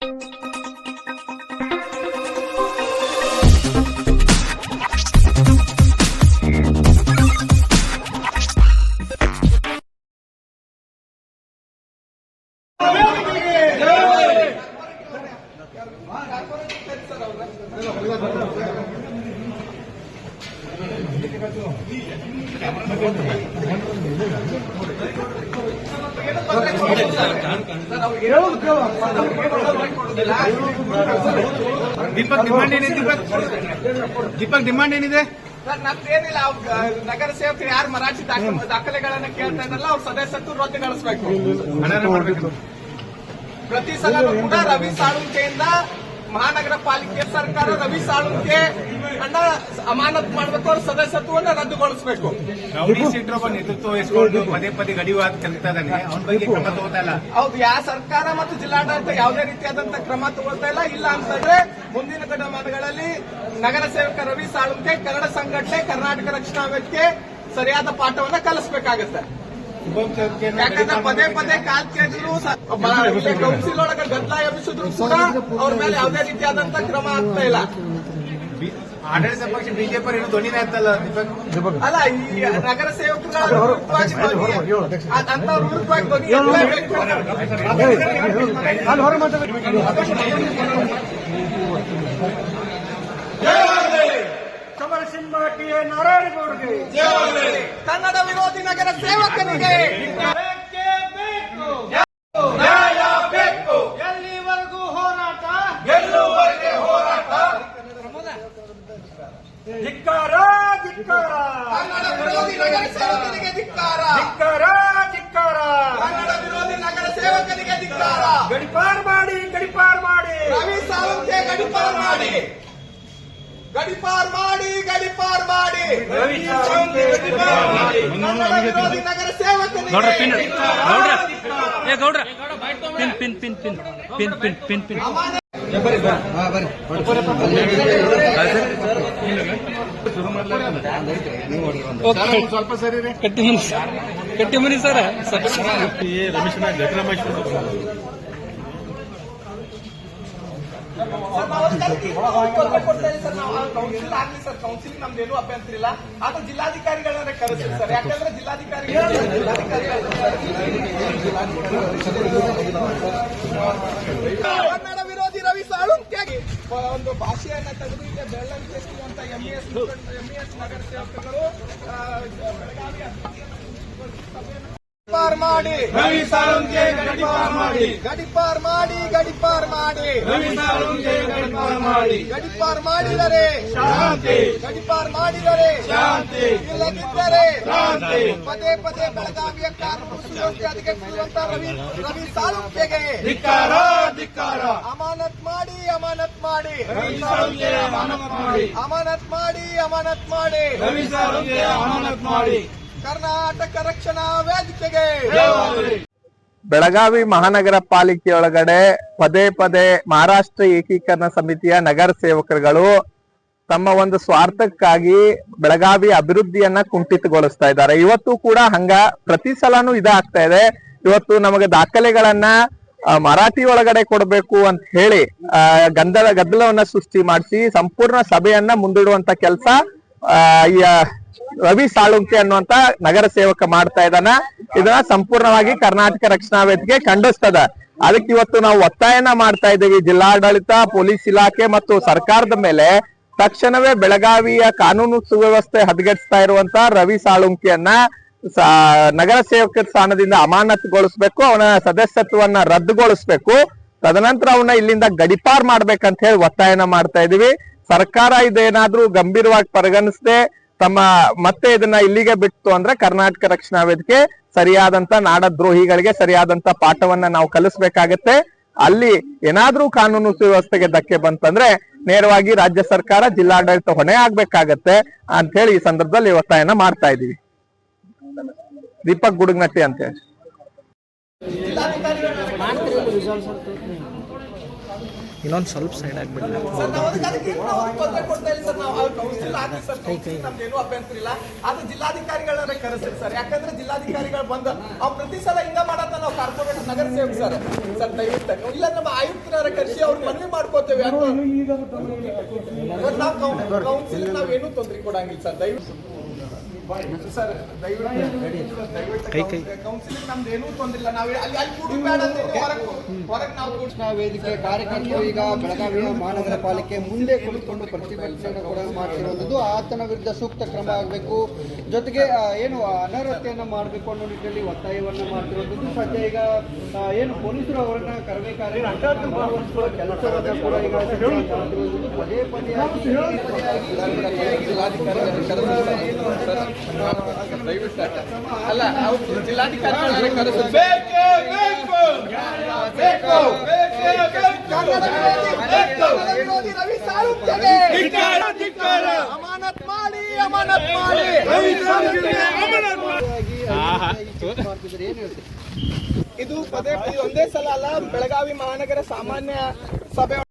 Gracias. Deepak demand ಏನಿದೆ Deepak? Deepak demand ಏನಿದೆ? Sir ನಮ್ದೇನಿಲ್ಲ ನಗರ ಸೇವಕರು ಯಾರು ಮರಾಠಿ ದಾಖ- ದಾಖಲೆಗಳನ್ನ ಕೇಳ್ತಾ ಇದ್ರಲ್ಲ ಅವ್ರ ಸದಸ್ಯತ್ವ ರದ್ದುಗೊಳಿಸಬೇಕು ಮಾಡ್ಬೇಕು ಪ್ರತಿ ಸಲ ಕೂಡ ರವಿ ಸಾಳುಂಕೆಯಿಂದ ಮಹಾನಗರ ಪಾಲಿಕೆ ಸರ್ಕಾರ ರವಿ ಸಾಳುಂಕೆ ಅನ್ನ ಅಮಾನತ್ ಮಾಡಬೇಕು ಅವ್ರ ಸದಸ್ಯತ್ವವನ್ನು ರದ್ದುಗೊಳಿಸಬೇಕು. ರೌಡಿ ಸೀಟ್ರ ಒಬ್ಬ ನೇತೃತ್ವ ವಹಿಸಿಕೊಂಡು ಪದೇ ಪದೇ ಗಡಿವಾದ ಕಲಿತಾ ಇದ್ದಾನೆ ಅವನ ಬಗ್ಗೆ ಕ್ರಮ ತಗೋತಾ ಇಲ್ಲ. ಹೌದು ಯಾವ ಸರ್ಕಾರ ಮತ್ತು ಜಿಲ್ಲಾಡಳಿತ ಯಾವುದೇ ರೀತಿಯಾದಂತಹ ಕ್ರಮ ತಗೊಳ್ತಾ ಇಲ್ಲ. ಇಲ್ಲ ಅಂತಂದ್ರೆ ಮುಂದಿನ ದಿನಮಾನಗಳಲ್ಲಿ ನಗರ ಸೇವಕ ರವಿ ಸಾಳುಂಕೆ ಕನ್ನಡ ಸಂಘಟನೆ ಕರ್ನಾಟಕ ರಕ್ಷಣಾ ವೇದಿಕೆ ಸರಿಯಾದ ಪಾಠವನ್ನ ಕಲಿಸಬೇಕಾಗುತ್ತೆ. ಯಾಕಂದ್ರೆ ಪದೇ ಪದೇ ಕಾಲ್ ಕೇಳಿದ್ರು ಕೌನ್ಸಿಲ್ ಒಳಗೆ ಗದ್ದಲ ಎಬ್ಬಿಸಿದ್ರು ಕೂಡ ಅವ್ರ ಮೇಲೆ ಯಾವುದೇ ರೀತಿಯಾದಂತ ಕ್ರಮ ಆಗ್ತಾ ಇಲ್ಲ. ಆಡಳಿತ ಪಕ್ಷ ಬಿಜೆಪಿ ಏನು ಧ್ವನಿನೇ ಆಗ್ತಲ್ಲ ಅಲ್ಲ ಈ ನಗರ ಸೇವಕರು ಅಂತ ಧ್ವನಿ- ಅದ್- ಅಂಥವ್ರ ವಿರುದ್ಧವಾಗಿ ಧ್ವನಿ ಕನ್ನಡ ವಿರೋಧಿ ನಗರ ಸೇವಕನಿಗೆ ಎಲ್ಲಿವರೆಗೂ ಹೋರಾಟ? ಗೆಲ್ಲುವರೆಗೆ ಹೋರಾಟ? ಧಿಕ್ಕಾರ ಧಿಕ್ಕಾರ. ಕನ್ನಡ ವಿರೋಧಿ ನಗರ ಸೇವಕನಿಗೆ ಧಿಕ್ಕಾರ. ಧಿಕ್ಕಾರ ಧಿಕ್ಕಾರ. ಕನ್ನಡ ವಿರೋಧಿ ನಗರ ಸೇವಕನಿಗೆ ಧಿಕ್ಕಾರ. ಗಡಿಪಾರ್ ಮಾಡಿ ಗಡಿಪಾರ್ ಮಾಡಿ. ರವಿ ಸಾವಂತೆ ಗಡಿಪಾರ್ ಮಾಡಿ. ಗಡಿಪಾರ್ ಮಾಡಿ ಗಡಿಪಾರ್ ಮಾಡಿ. ನಗರ ಸೇವಕನಿಗೆ. ಗೌಡ್ರ. Pin pin pin pin. Pin pin pin pin. ಸ್ವಲ್ಪ ಸರಿ ಕಟ್ಟಿ ಮನಿ ಕಟ್ಟಿ ಮನಿ ಸರ್. ಸರ್, ನಾವು ಅದಕ್ಕೆ ತೊಂದ್ರೆ ಕೊಡ್ತಾ ಇಲ್ಲ ಸರ್ ನಾವು ಕೌನ್ಸಿಲ್ ಆಗ್ಲಿ ಸರ್. ಕೌನ್ಸಿಲ್ ನಮ್ದೇನು ಅಭ್ಯಂತರ ಇಲ್ಲ. ಆದ್ರೆ ಜಿಲ್ಲಾಧಿಕಾರಿಗಳನ್ನ ಕರೆಸಿ ಸರ್. ಯಾಕಂದ್ರೆ ಜಿಲ್ಲಾಧಿಕಾರಿಗಳು ಕನ್ನಡ ವಿರೋಧಿ ರವಿ ಸಾಳುಂಕ್ಯಾಗಿ ಒಂದು ಭಾಷೆಯನ್ನ ತೆಗೆದು ಈಗ ಬೆಳ್ಳಂಗೆ ಅಂತ ಎಂಇಎಸ್ ಎಂಇಎಸ್ ನಗರ ಸೇವಕರು ಬೆಳಗಾವಿ ಗಡಿಪಾರ್ ಮಾಡಿ. ರವಿ ಸಾರಂಗೆ ಗಡಿಪಾರ್ ಮಾಡಿ. ಗಡಿಪಾರ್ ಮಾಡಿ ಗಡಿಪಾರ್ ಮಾಡಿ. ರವಿ ಸಾರಂಗೆ ಗಡಿಪಾರ್ ಮಾಡಿ. ಗಡಿಪಾರ್ ಮಾಡಿದರೆ ಶಾಂತಿ. ಗಡಿಪಾರ್ ಮಾಡಿದರೆ ಶಾಂತಿ. ಇಲ್ಲದಿದ್ದರೆ ಶಾಂತಿ. ಪದೇ ಪದೇ ಬೆಳಗಾವಿಯ ಕಾನೂನು ಸುವ್ಯವಸ್ಥೆ ಅಧಿಕರಿಸಿರುವಂತಹ ರವಿ ರವಿ ಸಾಳುಂಕೆಗೆ ಧಿಕ್ಕಾರ ಧಿಕ್ಕಾರ. ಅಮಾನತ್ ಮಾಡಿ ಅಮಾನತ್ ಮಾಡಿ. ರವಿ ಸಾರಂಗೆ ಅಮಾನತ್ ಮಾಡಿ. ಅಮಾನತ್ ಮಾಡಿ ಅಮಾನತ್ ಮಾಡಿ. ರವಿ ಸಾರಂಗೆ ಅಮಾನತ್ ಮಾಡಿ. ಕರ್ನಾಟಕ ರಕ್ಷಣಾ ವೇದಿಕೆಗೆ. ಜಯವಾಗಲಿ ಬೆಳಗಾವಿ ಮಹಾನಗರ ಪಾಲಿಕೆಯೊಳಗಡೆ ಪದೇ ಪದೇ ಮಹಾರಾಷ್ಟ್ರ ಏಕೀಕರಣ ಸಮಿತಿಯ ನಗರ ಸೇವಕರುಗಳು ತಮ್ಮ ಒಂದು ಸ್ವಾರ್ಥಕ್ಕಾಗಿ ಬೆಳಗಾವಿ ಅಭಿವೃದ್ಧಿಯನ್ನ ಕುಂಠಿತಗೊಳಿಸ್ತಾ ಇದ್ದಾರೆ. ಇವತ್ತು ಕೂಡ ಹಂಗ ಪ್ರತಿ ಸಲನೂ ಇದಾಗ್ತಾ ಇದೆ. ಇವತ್ತು ನಮಗೆ ದಾಖಲೆಗಳನ್ನ ಆ, ಮರಾಠಿ ಒಳಗಡೆ ಕೊಡಬೇಕು ಅಂತ ಹೇಳಿ ಆ, ಗಂದಲ ಗದ್ದಲವನ್ನ ಸೃಷ್ಟಿ ಮಾಡಿಸಿ ಸಂಪೂರ್ಣ ಸಭೆಯನ್ನ ಮುಂದೂಡುವಂತ ಕೆಲಸ ಆ, ರವಿ ಸಾಳುಂಕೆ ಅನ್ನುವಂತ ನಗರ ಸೇವಕ ಮಾಡ್ತಾ ಇದ್ದಾನ. ಇದನ್ನ ಸಂಪೂರ್ಣವಾಗಿ ಕರ್ನಾಟಕ ರಕ್ಷಣಾ ವೇದಿಕೆ ಖಂಡಿಸ್ತದ. ಅದಕ್ಕೆ ಇವತ್ತು ನಾವು ಒತ್ತಾಯನ ಮಾಡ್ತಾ ಇದ್ದೀವಿ. ಜಿಲ್ಲಾಡಳಿತ, ಪೊಲೀಸ್ ಇಲಾಖೆ ಮತ್ತು ಸರ್ಕಾರದ ಮೇಲೆ ತಕ್ಷಣವೇ ಬೆಳಗಾವಿಯ ಕಾನೂನು ಸುವ್ಯವಸ್ಥೆ ಹದಗೆಡಿಸ್ತಾ ಇರುವಂತ ರವಿ ಸಾಳುಂಕಿಯನ್ನ ನಗರ ಸೇವಕ ಸ್ಥಾನದಿಂದ ಅಮಾನತುಗೊಳಿಸ್ಬೇಕು. ಅವನ ಸದಸ್ಯತ್ವವನ್ನ ರದ್ದುಗೊಳಿಸ್ಬೇಕು. ತದನಂತರ ಅವನ್ನ ಇಲ್ಲಿಂದ ಗಡಿಪಾರ್ ಮಾಡ್ಬೇಕಂತ ಹೇಳಿ ಒತ್ತಾಯನ ಮಾಡ್ತಾ ಇದೀವಿ ಸರ್ಕಾರ ಇದೇನಾದ್ರೂ ಗಂಭೀರವಾಗಿ ಪರಿಗಣಿಸದೆ ತಮ್ಮ ಮತ್ತೆ ಇದನ್ನ ಇಲ್ಲಿಗೆ ಬಿಟ್ಟು ಅಂದ್ರೆ ಕರ್ನಾಟಕ ರಕ್ಷಣಾ ವೇದಿಕೆ ಸರಿಯಾದಂತ ನಾಡದ್ರೋಹಿಗಳಿಗೆ ಸರಿಯಾದಂತ ಪಾಠವನ್ನ ನಾವು ಕಲಿಸ್ಬೇಕಾಗತ್ತೆ. ಅಲ್ಲಿ ಏನಾದ್ರೂ ಕಾನೂನು ಸುವ್ಯವಸ್ಥೆಗೆ ಧಕ್ಕೆ ಬಂತಂದ್ರೆ ನೇರವಾಗಿ ರಾಜ್ಯ ಸರ್ಕಾರ ಜಿಲ್ಲಾಡಳಿತ ಹೊಣೆ ಆಗ್ಬೇಕಾಗತ್ತೆ ಅಂತ ಹೇಳಿ ಈ ಸಂದರ್ಭದಲ್ಲಿ ಒತ್ತಾಯನ ಮಾಡ್ತಾ ಇದೀವಿ ದೀಪಕ್ ಗುಡುಗ್ನಟ್ಟಿ ಅಂತ ಹೇಳಿ. ಇನ್ನೊಂದು ಸ್ವಲ್ಪ ಸೈಡ್ ಆಗ್ಬಿಡ್ಲಿ ಸರ್ ನಾವು ಅದಕ್ಕೆ ಅದಕ್ಕೆ ಏನು ನಾವು ತೊಂದರೆ ಕೊಡ್ತಾ ಇಲ್ಲ ಸರ್ ನಾವು ಅವ್ರು ಕೌನ್ಸಿಲ್ ಹಾಕಿ ಸರ್ ಕೌನ್ಸಿಲ್ ನಮ್ದೇನು ಅಭ್ಯಂತರ ಇಲ್ಲ. ಅದು ಜಿಲ್ಲಾಧಿಕಾರಿಗಳನ್ನ ಕರೆಸ್ರಿ ಸರ್ ಯಾಕಂದ್ರೆ ಜಿಲ್ಲಾಧಿಕಾರಿಗಳು ಬಂದ ಅವ್ರು ಪ್ರತಿ ಸಲ ಹಿಂಗ ಮಾಡತ್ತ ನಾವು ಕಾರ್ಪೊರೇಟ್ ನಗರ ಸೇವಕ ಸರ್. ಸರ್ ದಯವಿಟ್ಟು ಇಲ್ಲ ನಮ್ಮ ಆಯುಕ್ತರ ಕರೆಸಿ ಅವ್ರು ಮನವಿ ಮಾಡ್ಕೋತೇವೆ ನಾವು ಕೌನ್ಸಿಲ್ ನಾವೇನು ತೊಂದರೆ ಕೊಡಂಗಿಲ್ಲ ಸರ್ ದಯವಿಟ್ಟು. ಸರ್ ದಯವಿಟ್ಟು ದಯವಿಟ್ಟು ಕೌನ್ಸಿಲ್ ನಮ್ದು ಏನೂ ನಾವು ಅಲ್ಲಿ ಅಲ್ಲಿ ಕೂಡಿ ಬೇಡ ಅಂತ ಹೊರಗೆ ಹೊರಗೆ ನಾವು ಕೂಡಿ. ಕೃಷ್ಣ ವೇದಿಕೆ ಕಾರ್ಯಕರ್ತರು ಈಗ ಬೆಳಗಾವಿ ಮಹಾನಗರ ಪಾಲಿಕೆ ಮುಂದೆ ಕುಳಿತುಕೊಂಡು ಪ್ರತಿಭಟನೆ ಕೂಡ ಮಾಡ್ತಿರುವಂಥದ್ದು. ಆತನ ವಿರುದ್ಧ ಸೂಕ್ತ ಕ್ರಮ ಆಗಬೇಕು. ಜೊತೆಗೆ ಏನು ಅನರ್ಹತೆಯನ್ನು ಮಾಡಬೇಕು ಅನ್ನೋ ನಿಟ್ಟಿನಲ್ಲಿ ಒತ್ತಾಯವನ್ನು ಮಾಡ್ತಿರೋದು ಸದ್ಯ ಈಗ ಏನು ಪೊಲೀಸರು ಅವರನ್ನ ಕರಬೇಕಾದ್ರೆ ಕೆಲಸವನ್ನ ಕೂಡ ಈಗ ಮಾಡ್ತಿರುವಂಥದ್ದು ಪದೇ ಪದೇಯಾಗಿ ಅಲ್ಲ ಜಿಲ್ಲಾಧಿಕಾರಿಗಳನ್ನ ಅಮಾನತ್ ಮಾಡಿ ಅಮಾನತ್ ಮಾಡಿ ಹೇಳ್ತೀರಿ ಇದು ಪದೇ ಪದೇ ಒಂದೇ ಸಲ ಅಲ್ಲ ಬೆಳಗಾವಿ ಮಹಾನಗರ ಸಾಮಾನ್ಯ ಸಭೆ